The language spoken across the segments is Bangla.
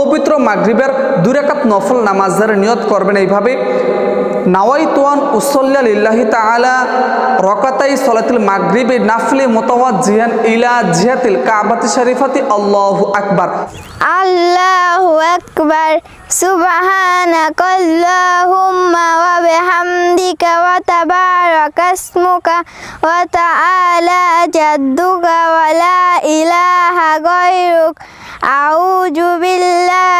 পবিত্র মাগরিবের দুরাকাত নফল নামাজের নিয়ত করবেন এইভাবে। নাওয়াই তোয়ান উসল্লা লিল্লাহি তাআলা রকাতাই সলাতিল মাগরিবে নাফলে মোতাওয়াত জিয়ান ইলা জিহাতিল কাবাতি শরীফাতি আল্লাহু আকবার। আল্লাহু আকবার সুবহানাকা আল্লাহুম্মা ওয়া বিহামদিকা ওয়া তাবারাকা ইসমুকা ওয়া তাআলা জাদ্দুকা ওয়া লা ইলাহা أعوذ بالله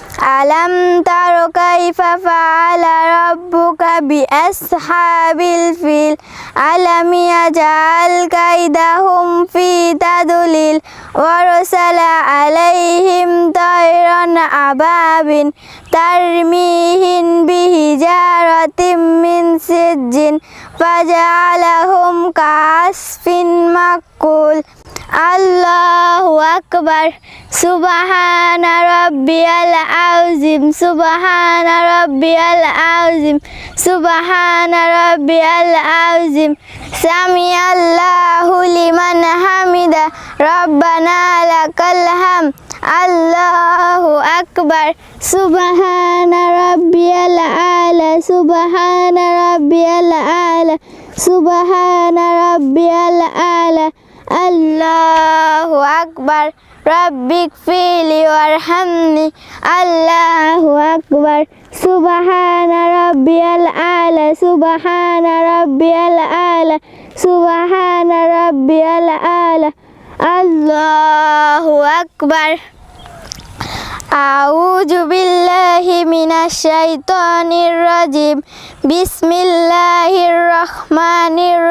আলাম তারো কাইফা ফাআলা রাব্বুকা বিআসহাবিল ফিল আলাম ইয়াজআল কাইদাহুম ফি তাদলিল ওয়ারসালা আলাইহিম তায়রান আবাবিন তারমিহিন বিহিজারাতিম মিন সিজ্জিন ফাজআলাহুম কাসফিন মাকুল আল্লাহু আকবার সুবহানা রাব্বিয়াল আযিম সুবহানা রাব্বিয়াল আযিম সুবহানা রাব্বিয়াল আযিম সামি আল্লাহু লিমান হামিদা রব্বানা লাকাল হাম আল্লাহু আকবার সুবহানা রাব্বিয়াল আলা সুবহানা রাব্বিয়াল আলা সুবহানা রাব্বিয়াল আলা আল্লাহু আকবার রব্বিক ফিলি ওয়ারহামনি। আল্লাহু আকবার, সুবহান রব্বিয়াল আলা, সুবহান রব্বিয়াল আলা, সুবহান রব্বিয়াল আলা। আল্লাহু আকবার। আউযু বিল্লাহি মিনাশ শাইতানির রাজিম। বিসমিল্লাহির রহমানির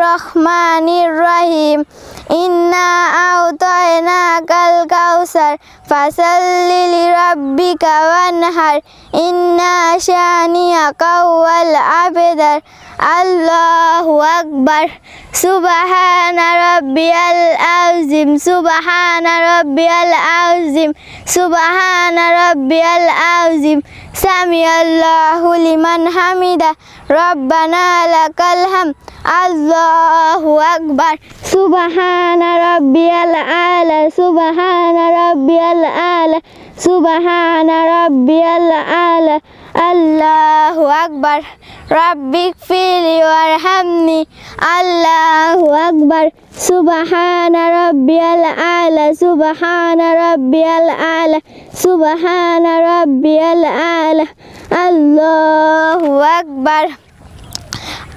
রহমানির রহিম। ইন্না আউতায়না কাল কাউসার। فصل لربك وانحر. إنا شانئك هو الأبتر. الله أكبر. سبحان ربي العظيم. سبحان ربي العظيم. سبحان ربي العظيم. سمع الله لمن حمده. ربنا لك الحمد. الله أكبر. سبحان ربي الأعلى. سبحان ربي الأعلى. আলা, সুবাহানা রব্বিয়াল আলা, আল্লাহু আকবার। রাব্বিক ফিলি ওয়ারহামনি, আল্লাহু আকবার। সুবাহানা রব্বিয়াল আলা, সুবাহানা রব্বিয়াল আলা, সুবাহানা রব্বিয়াল আলা, আল্লাহু আকবার।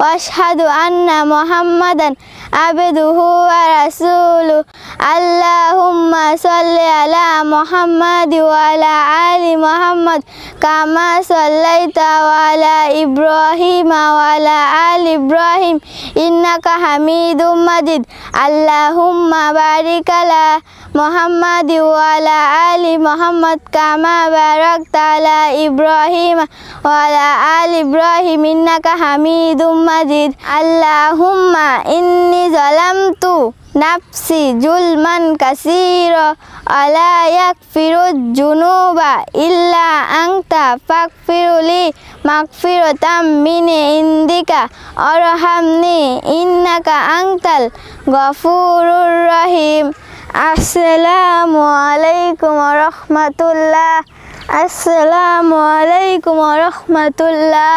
وأشهد أن محمدا عبده ورسوله. اللهم صل على محمد وعلى আলি মোহাম্মদ কামা সাল্লাইতা ওয়ালা ইব্রাহিম ওয়ালা আলি ইব্রাহিম। ইন্নাকা হামিদুম মাজিদ। আল্লাহুম্মা বারিক আলা মোহাম্মদ ওয়ালা আলি মোহাম্মদ কামা বারাক তালা ইব্রাহিম ওয়ালা আলি ইব্রাহিম। ইন্নাকা হামিদুম মাজিদ। আল্লাহুম্মা ইন্নি জলামতু নাফসি জুলমান কাসীরা। আলা ইয়াকফিরুজ জুনুবা ইল্লা আনতা ফাগফিরুলি মাগফিরাতাম মিন ইন্দিকা আরহামনি ইন্নাকা আনতাল গফুরুর রহিম। আসসালামু আলাইকুম রাহমাতুল্লাহ। আসসালামু আলাইকুম রাহমাতুল্লাহ।